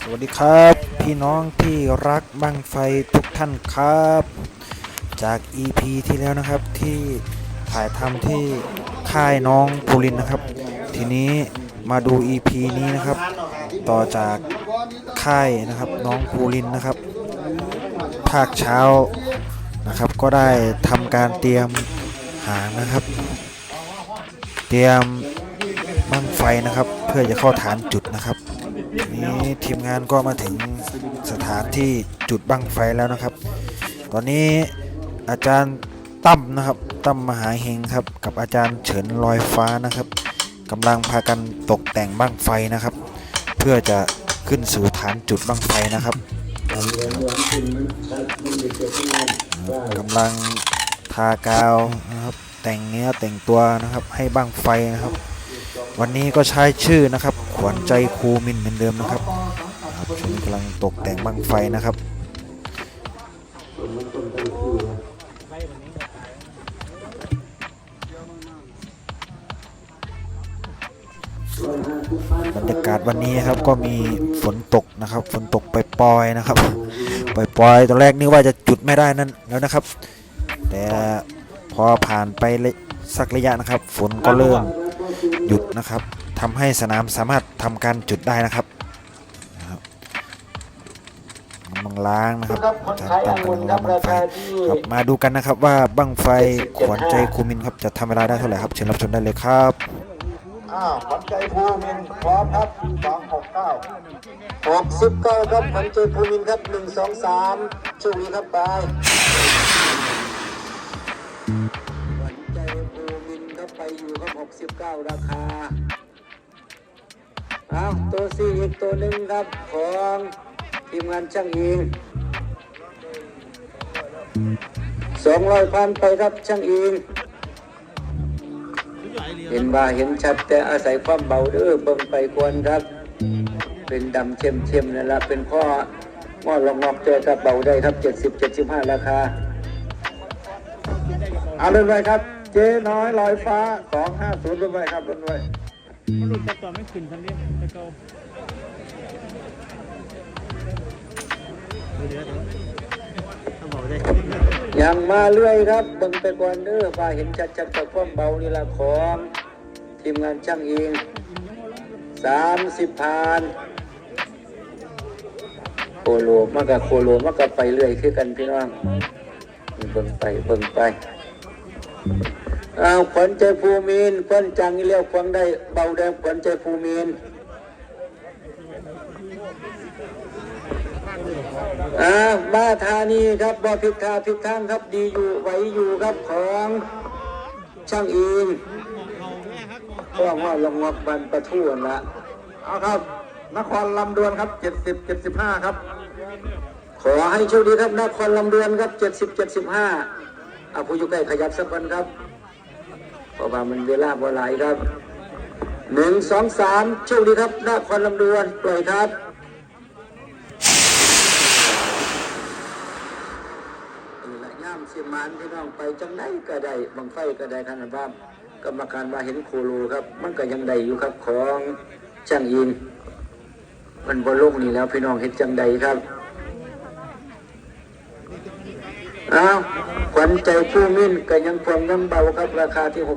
สวัสดีครับ พี่น้องที่รักบังไฟทุกท่านครับ จาก EP ที่แล้วนะครับที่ถ่ายทำที่ค่ายน้องปูรินนะครับ ทีนี้มาดู EP นี้นะครับ ต่อจากค่ายนะครับน้องปูรินนะครับ ภาคเช้านะครับ ก็ได้ทำการเตรียมหางนะครับ เตรียมบังไฟนะครับ เพื่อจะเข้าฐานจุดนะครับ นี้ทีมงานก็มาถึงสถานที่จุดบั้งไฟแล้วนะครับ ตอนนี้อาจารย์ตั้มนะครับตั้มมหาเฮงครับ กับอาจารย์เฉินลอยฟ้านะครับกำลังพากันตกแต่งบั้งไฟนะครับ เพื่อจะขึ้นสู่ฐานจุดบั้งไฟนะครับกำลังทากาวนะครับแต่งเนื้อแต่งตัวนะครับให้บั้งไฟนะครับ วันนี้ก็ใช้ชื่อนะครับ วัญใจครูมินเหมือนเดิมนะครับครับช่วงนี้กำลังตกแต่งบังไฟนะครับบรรยากาศวันนี้ครับก็มีฝนตกนะครับ ฝนตกปล่อยนะครับปลอยตอนแรกนึกว่าจะจุดไม่ได้นั่นแล้วนะครับ แต่พอผ่านไปสักระยะนะครับ ฝนก็เริ่มหยุดนะครับ ทำให้สนามสามารถทำการจุดได้นะครับบกำลังล้างนะครับจารตั้งกำลังล้างบังไฟครับมาดูกันนะครับว่าบังไฟขวัญใจคูมินครับจะทำเวลาได้เท่าไหร่ครับเชิญรับชมได้เลยครับอ้าวขวัญใจภูมินพร้อมครับสองหกเก้าหกสิบเก้าครับขวัญใจภูมินครับหนึ่งสองสามช่วงนี้ครับไปขวัญใจภูมินครับไปอยู่ครับหกสิบเก้าราคา อาตัวสี่อีกตัวหนึ่งครับของทีมงานช่างอิงสองร้อยพันไปครับช่างอิงเห็นว่าเห็นชัดแต่อาศัยความเบาเด้อเบิ่งไปควรครับ เป็นดำเข้มเข้มๆนั่นละเป็นข้อม้อลองนอกเจอครับเบาได้ครับเจ็ดสิบเจ็ดสิบห้าราคาเอาเลยไว้ครับ เจ๊น้อยลอยฟ้าสองห้าศูนย์เลยไว้ครับเลยไว้ มันหลุดแต่ก่อไม่ขึ้นทันทีแต่เก่าเดี๋ยวๆต้องบอกได้ยังมาเรื่อยครับเบิ่งไปก่อนเด้อว่าเห็นชัดชัดๆกับความเบานี่ละของทีมงานช่างเองสามสิบผ่านโคโลมากกับโคโลมากกับไปเรื่อยคือกันพี่น้องเบิ่งไปเบิ่งไป อ้าขวัญใจภูมินขวัญจังอีเลี้ยวฟังได้เบาแดงขวัญใจภูมินอ้ามาธานีครับบ่ผิดทาผิดทางครับดีอยู่ไหวอยู่ครับของช่างอิงก็ว่าลงงอกบันประทุนละเอาครับนครลำดวนครับ 70 75 ครับ ขอให้โชคดีครับนครลำดวนครับ 70 75เอาผู้อยู่ใกล้ขยับสักคนครับ เพราะว่ามันเวลาบ่หลายครับหนึ่งสองสามโชคดีครับนครลำดวนปล่อยครับนี่ละย่ามสิมานพี่น้องไปจังไหนก็ได้บังไฟก็ได้ท่านบ้ามกรรมการว่าเห็นโคโลครับ มันก็ยังได้อยู่ครับของช่างอิน มันบนโลกนี้แล้วพี่น้องเห็นจังใดครับอ้าว ขวัญใจผู้มิ้นก็ยังความยังเบาครับราคาที่ 69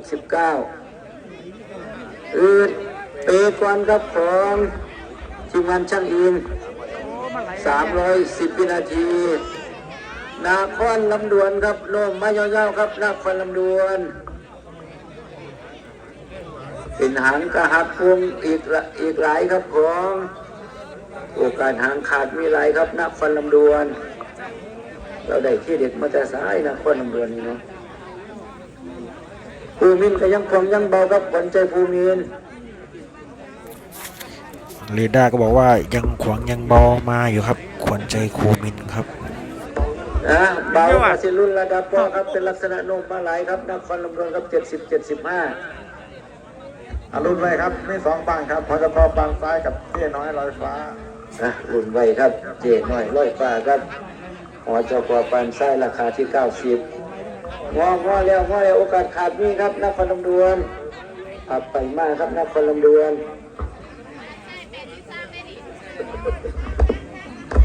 อืดเปกวันครับของทีมงานช่างอิน310วินาทีนาคอนลำดวนครับโน้มมายาวๆครับนาคอนลำดวน เป็นหางกระหักพวงอีกอีกหลายครับของ โอกาสหางขาดมีหลายครับนักฟันลำดวน เราได้ที่เด็ดมาแต่สายนักฟันลำดวนนี่เนาะภูมินก็ยังคงยังเบาครับขวัญใจภูมินเรดาร์ก็บอกว่ายังขวางยังเบามาอยู่ครับ ขวัญใจครูมินครับนะเบาอาศิรุ่นระดับพ่อครับเป็นลักษณะโน้มมาหลายครับนักฟันลำดวนครับเจ็ดสิบเจ็ดสิบห้าอรุณไว้ครับมีสองปังครับพจพปังซ้ายกับเตี้ยน้อยลอยฟ้าอะรุ่นไว้ครับเจน้อยร้อยฟ้าครับ หอจกปันไส้ราคาที่เก้าสิบงอง้อแล้วง้อแล้วโอกาสขาดมีครับนักฟันลำดวนอับไปมากครับนักฟันลำดวน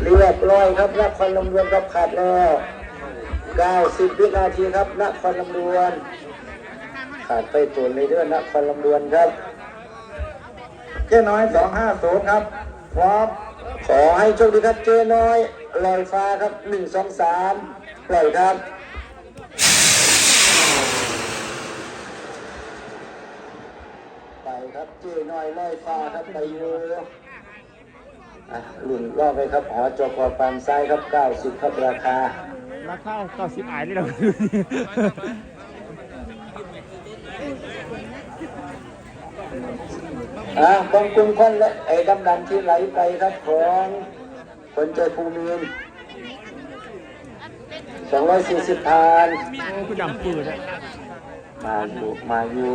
เรียบร้อยครับนครลำดวนครับขาดแล้ว90วินาทีครับนครลำดวน ขาดไปตัวเลยด้อนครลำดวนครับเจ๊น้อยสองห้าศูนครับพร้อมขอให้โชคดีครับเจ๊น้อย ลอยฟ้าครับหนึ่งสองสามปล่อยครับไปครับเจ๊น้อยลอยฟ้าครับไปอยู่อะหลุนรอบไปครับหอจกปานซ้ายครับ90ครับราคาราคาเก้าสิบอายเลยเราอะบางกลุ่มคนและไอ้ดำดำๆที่ไหลไปครับของ คนใจภูมิน240พานโอ้คือดำปืนอะมาอยู่มาอยู่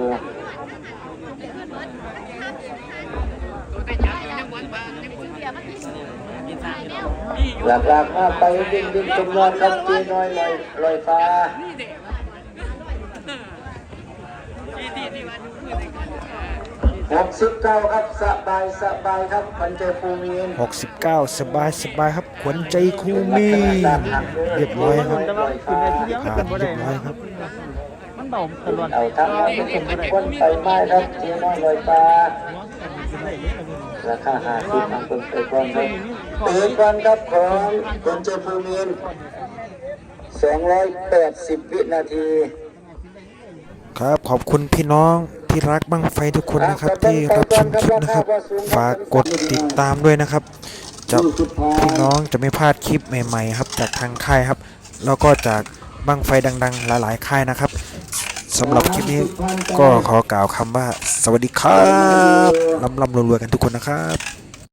หลักหลักๆมาไปดิ้นดิ้นจำนวนครับเจน้อยลอยลอยฟ้า หกสิบเก้าครับสบายสบายครับคนใจภูมิน69 สบายสบายครับขวัญใจครูมีเรียบร้อยครับแต่ว่าขึ้นในที่เดียวผ่าขึ้นนบ่เรีได้ยบร้อยครับมันเบาตลอดเอาทั้งนั้นเป็นคนไปไม้ครับเจน้อยลอยฟ้าราคาหาสิบทางคนไปก่อนครับเปิดก่อนครับของคนเจภูมิน280 วินาที ครับขอบคุณพี่น้อง ที่รักบังไฟทุกคนนะครับที่รับชมคลิปนะครับ ฝากกดติดตามด้วยนะครับจะพี่น้องจะไม่พลาดคลิปใหม่ๆครับ จากทางค่ายครับ แล้วก็จากบังไฟดัง ๆ หลายๆค่ายนะครับสำหรับคลิปนี้ก็ขอกล่าวคำว่า สวัสดีครับลำลำรวยๆกันทุกคนนะครับ